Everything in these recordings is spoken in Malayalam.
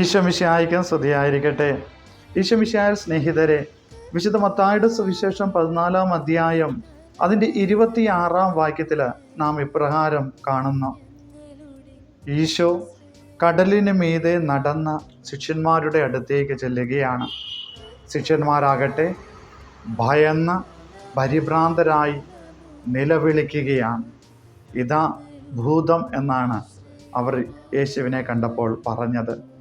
ഈശോമിശിഹായിക്കും സ്തുതിയായിരിക്കട്ടെ. ഈശ്വമിശായ സ്നേഹിതരെ വിശുദ്ധ മത്തായുടെ സുവിശേഷം പതിനാലാം അധ്യായം അതിന്റെ ഇരുപത്തിയാറാം വാക്യത്തിൽ നാം ഇപ്രകാരം കാണുന്നു. ഈശോ കടലിന് മീതെ നടന്ന ശിഷ്യന്മാരുടെ അടുത്തേക്ക് ചെല്ലുകയാണ്. ശിഷ്യന്മാരാകട്ടെ ഭയന്ന് പരിഭ്രാന്തരായി നിലവിളിക്കുകയാണ്. ഇതാ ഭൂതം എന്നാണ് അവർ യേശുവിനെ കണ്ടപ്പോൾ പറഞ്ഞത്.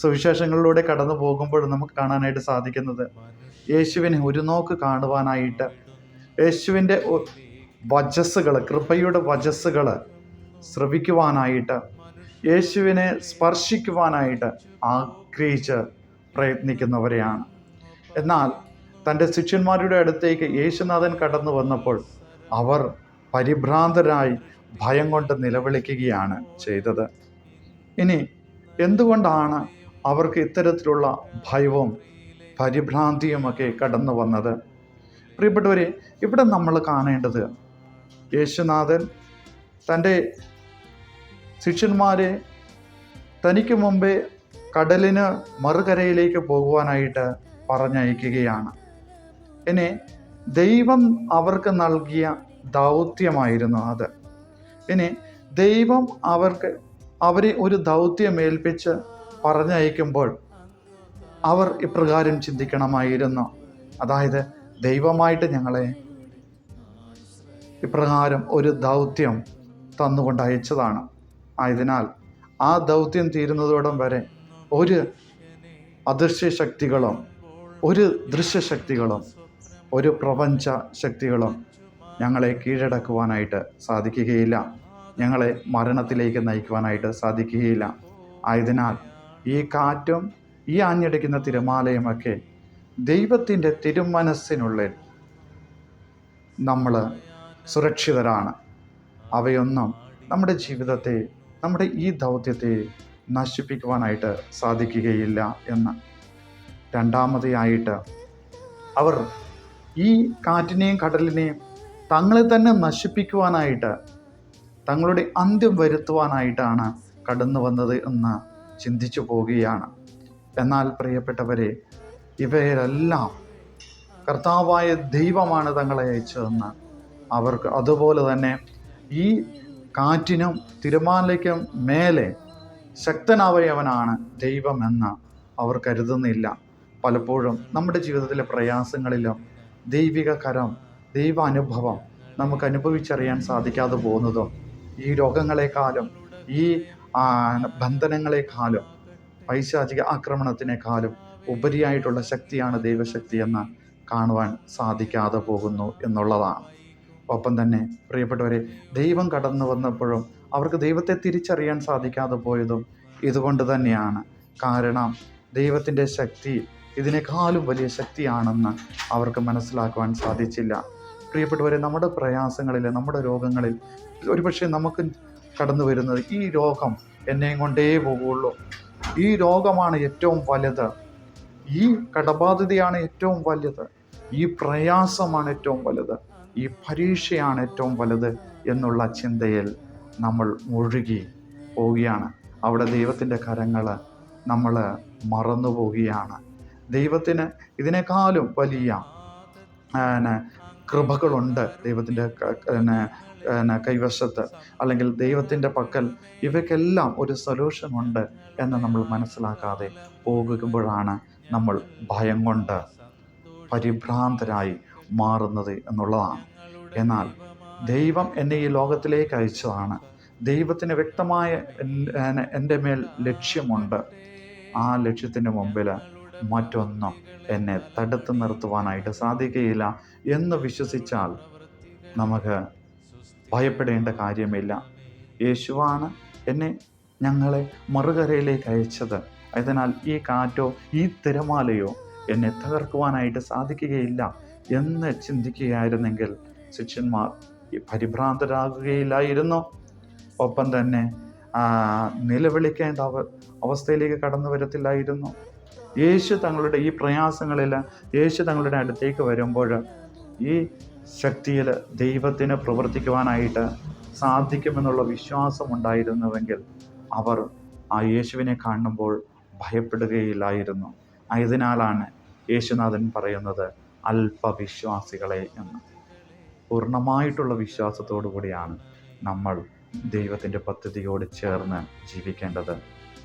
സുവിശേഷങ്ങളിലൂടെ കടന്നു പോകുമ്പോൾ നമുക്ക് കാണാനായിട്ട് സാധിക്കുന്നത് യേശുവിനെ ഒരു നോക്ക് കാണുവാനായിട്ട് യേശുവിന്റെ വജസ്സുകൾ കൃപയുടെ വജസ്സുകൾ ശ്രവിക്കുവാനായിട്ട് യേശുവിനെ സ്പർശിക്കുവാനായിട്ട് ആഗ്രഹിച്ച് പ്രയത്നിക്കുന്നവരെയാണ്. എന്നാൽ തന്റെ ശിഷ്യന്മാരുടെ അടുത്തേക്ക് യേശുനാഥൻ കടന്നു വന്നപ്പോൾ അവർ പരിഭ്രാന്തരായി ഭയം കൊണ്ട് നിലവിളിക്കുകയാണ് ചെയ്തത്. ഇനി എന്തുകൊണ്ടാണ് അവർക്ക് ഇത്തരത്തിലുള്ള ഭയവും പരിഭ്രാന്തിയുമൊക്കെ കടന്നു വന്നത്. പ്രിയപ്പെട്ടവരെ ഇവിടെ നമ്മൾ കാണേണ്ടത് യേശുനാഥൻ തന്റെ ശിഷ്യന്മാരെ തനിക്ക് മുമ്പേ കടലിന് മറുകരയിലേക്ക് പോകുവാനായിട്ട് പറഞ്ഞയക്കുകയാണ്. ഇനി ദൈവം അവർക്ക് നൽകിയ ദൗത്യമായിരുന്നു അത്. ഇനി ദൈവം അവർക്ക് അവരെ ഒരു ദൗത്യം ഏൽപ്പിച്ച് പറഞ്ഞയക്കുമ്പോൾ അവർ ഇപ്രകാരം ചിന്തിക്കണമായിരുന്നു. അതായത് ദൈവമായിട്ട് ഞങ്ങളെ ഇപ്രകാരം ഒരു ദൗത്യം തന്നുകൊണ്ട് അയച്ചതാണ് ആയതിനാൽ ആ ദൗത്യം തീരുന്നതോടം വരെ ഒരു അദൃശ്യ ശക്തികളും ഒരു ദൃശ്യശക്തികളും ഒരു പ്രപഞ്ച ശക്തികളും ഞങ്ങളെ കീഴടക്കുവാനായിട്ട് സാധിക്കുകയില്ല. ഞങ്ങളെ മരണത്തിലേക്ക് നയിക്കുവാനായിട്ട് സാധിക്കുകയില്ല. ആയതിനാൽ ഈ കാറ്റും ഈ ആഞ്ഞടിക്കുന്ന തിരമാലയുമൊക്കെ ദൈവത്തിന്റെ തിരുമനസ്സിനുള്ളിൽ നമ്മൾ സുരക്ഷിതരാണ്. അവയൊന്നും നമ്മുടെ ജീവിതത്തെ നമ്മുടെ ഈ ദൗത്യത്തെ നശിപ്പിക്കുവാനായിട്ട് സാധിക്കുകയില്ല എന്ന്. രണ്ടാമതായിട്ട് അവർ ഈ കാറ്റിനെയും കടലിനെയും തങ്ങളെ തന്നെ നശിപ്പിക്കുവാനായിട്ട് തങ്ങളുടെ അന്ത്യം വരുത്തുവാനായിട്ടാണ് കടന്നു വന്നത് എന്ന് ചിന്തിച്ചു പോവുകയാണ്. എന്നാൽ പ്രിയപ്പെട്ടവരെ ഇവരെല്ലാം കർത്താവായ ദൈവമാണ് തങ്ങളെ അയച്ചതെന്ന് അവർക്ക് അതുപോലെ തന്നെ ഈ കാറ്റിനും തിരുമാലയ്ക്കും മേലെ ശക്തനാവയവനാണ് ദൈവമെന്ന് അവർ കരുതുന്നില്ല. പലപ്പോഴും നമ്മുടെ ജീവിതത്തിലെ പ്രയാസങ്ങളിലും ദൈവിക കരം ദൈവ അനുഭവം നമുക്ക് അനുഭവിച്ചറിയാൻ സാധിക്കാതെ പോകുന്നതും ഈ രോഗങ്ങളെക്കാളും ഈ ബന്ധനങ്ങളെക്കാളും പൈശാചിക ആക്രമണത്തിനേക്കാളും ഉപരിയായിട്ടുള്ള ശക്തിയാണ് ദൈവശക്തി എന്ന് കാണുവാൻ സാധിക്കാതെ പോകുന്നു എന്നുള്ളതാണ്. ഒപ്പം തന്നെ പ്രിയപ്പെട്ടവരെ ദൈവം കടന്നു വന്നപ്പോഴും അവർക്ക് ദൈവത്തെ തിരിച്ചറിയാൻ സാധിക്കാതെ പോയതും ഇതുകൊണ്ട് തന്നെയാണ്. കാരണം ദൈവത്തിന്റെ ശക്തി ഇതിനേക്കാളും വലിയ ശക്തിയാണെന്ന് അവർക്ക് മനസ്സിലാക്കുവാൻ സാധിച്ചില്ല. പ്രിയപ്പെട്ടവരെ നമ്മുടെ പ്രയാസങ്ങളിൽ നമ്മുടെ രോഗങ്ങളിൽ ഒരുപക്ഷെ നമുക്ക് കടന്നു വരുന്നത് ഈ രോഗം എന്നെയും കൊണ്ടേ പോകുള്ളൂ. ഈ രോഗമാണ് ഏറ്റവും വലുത്. ഈ കടബാധ്യതയാണ് ഏറ്റവും വലുത്. ഈ പ്രയാസമാണ് ഏറ്റവും വലുത്. ഈ പരീക്ഷയാണ് ഏറ്റവും വലുത് എന്നുള്ള ചിന്തയിൽ നമ്മൾ മുഴുകി പോവുകയാണ്. അവിടെ ദൈവത്തിന്റെ കരങ്ങൾ നമ്മൾ മറന്നു പോവുകയാണ്. ദൈവത്തിന് ഇതിനേക്കാളും വലിയ കൃപകളുണ്ട് ദൈവത്തിന്റെ പിന്നെ കൈവശത്ത് അല്ലെങ്കിൽ ദൈവത്തിന്റെ പക്കൽ ഇവയ്ക്കെല്ലാം ഒരു സൊല്യൂഷൻ ഉണ്ട് എന്ന് നമ്മൾ മനസ്സിലാക്കാതെ പോകുമ്പോഴാണ് നമ്മൾ ഭയം കൊണ്ട് പരിഭ്രാന്തരായി മാറുന്നത് എന്നുള്ളതാണ്. എന്നാൽ ദൈവം എന്നെ ഈ ലോകത്തിലേക്ക് അയച്ചതാണ്. ദൈവത്തിന് വ്യക്തമായ എന്റെ മേൽ ലക്ഷ്യമുണ്ട്. ആ ലക്ഷ്യത്തിന്റെ മുമ്പിൽ മറ്റൊന്നും എന്നെ തടുത്തു നിർത്തുവാനായിട്ട് സാധിക്കുകയില്ല എന്ന് വിശ്വസിച്ചാൽ നമുക്ക് ഭയപ്പെടേണ്ട കാര്യമില്ല. യേശുവാണ് എന്നെ ഞങ്ങളെ മറുകരയിലേക്ക് അയച്ചത്. അതിനാൽ ഈ കാറ്റോ ഈ തിരമാലയോ എന്നെ തകർക്കുവാനായിട്ട് സാധിക്കുകയില്ല എന്ന് ചിന്തിക്കുകയായിരുന്നെങ്കിൽ ശിഷ്യന്മാർ പരിഭ്രാന്തരാകുകയില്ലായിരുന്നു. ഒപ്പം തന്നെ നിലവിളിക്കേണ്ട അവ അവസ്ഥയിലേക്ക് കടന്നു വരത്തില്ലായിരുന്നു. യേശു തങ്ങളുടെ ഈ പ്രയാസങ്ങളിൽ യേശു തങ്ങളുടെ അടുത്തേക്ക് വരുമ്പോൾ ഈ ശക്തിയിൽ ദൈവത്തിന് പ്രവർത്തിക്കുവാനായിട്ട് സാധിക്കുമെന്നുള്ള വിശ്വാസം ഉണ്ടായിരുന്നുവെങ്കിൽ അവർ ആ യേശുവിനെ കാണുമ്പോൾ ഭയപ്പെടുകയില്ലായിരുന്നു. ആയതിനാലാണ് യേശുനാഥൻ പറയുന്നത് അല്പവിശ്വാസികളെ എന്ന്. പൂർണമായിട്ടുള്ള വിശ്വാസത്തോടു കൂടിയാണ് നമ്മൾ ദൈവത്തിന്റെ പദ്ധതിയോട് ചേർന്ന് ജീവിക്കേണ്ടത്.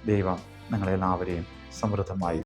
ദൈവം നിങ്ങളെല്ലാവരെയും സമൃദ്ധമായി